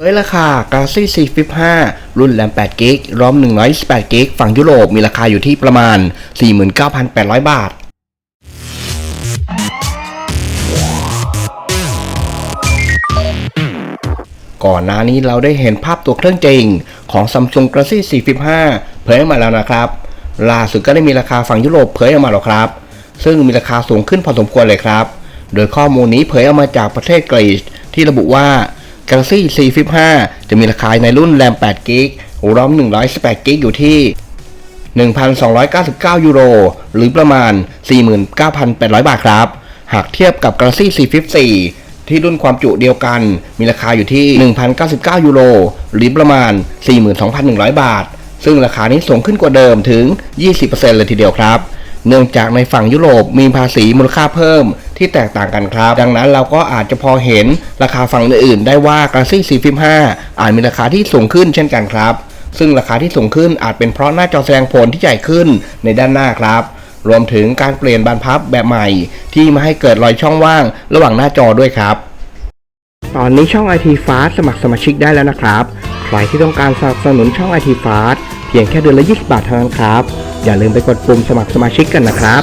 เอ้ยราคา Galaxy C Flip 5 รุ่นแรม8 g b รอม128 g b ฝั่งยุโรปมีราคาอยู่ที่ประมาณ 49,800 บาท ก่อนหน้านี้เราได้เห็นภาพตัวเครื่องจริง ของ Samsung Galaxy C Flip 5 เผยออกมาแล้วนะครับ ล่าสุดก็ได้มีราคาฝั่งยุโรปเผยออกมาแล้วครับ ซึ่งมีราคาสูงขึ้นพอสมควรเลยครับ โดยข้อมูลนี้เผยออกมาจากประเทศกรีซที่ระบุว่า Galaxy C Flip 5 จะมีราคาในรุ่นแรม8 g b รอม128 g b อยู่ที่ 1,299 ยูโร หรือประมาณ 49,800 บาทครับ หากเทียบกับ Galaxy C Flip 4 ที่รุ่นความจุเดียวกัน มีราคาอยู่ที่ 1,099 ยูโร หรือประมาณ 42,100 บาท ซึ่งราคานี้สูงขึ้นกว่าเดิมถึง 20%เลยทีเดียวครับ เนื่องจากในฝั่งยุโรปมีภาษีมูลค่าเพิ่มที่แตกต่างกันครับ ดังนั้นเราก็อาจจะพอเห็นราคาฝั่งอื่นๆได้ว่า Galaxy C Flip 5อาจมีราคาที่สูงขึ้นเช่นกันครับ ซึ่งราคาที่สูงขึ้นอาจเป็นเพราะหน้าจอแสดงผลที่ใหญ่ขึ้นในด้านหน้าครับ รวมถึงการเปลี่ยนบานพับแบบใหม่ ที่ม่ให้เกิดรอยช่องว่าง ระหว่างหน้าจอด้วยครับ ตอนนี้ช่อง IT Fast สมัครสมาชิกได้แล้วนะครับใครที่ต้องการสนับสนุนช่อง IT Fast เพียงแค่เดือนละ 20 บาทเท่านั้นครับ อย่าลืมไปกดปุ่มสมัครสมาชิกกันนะครับ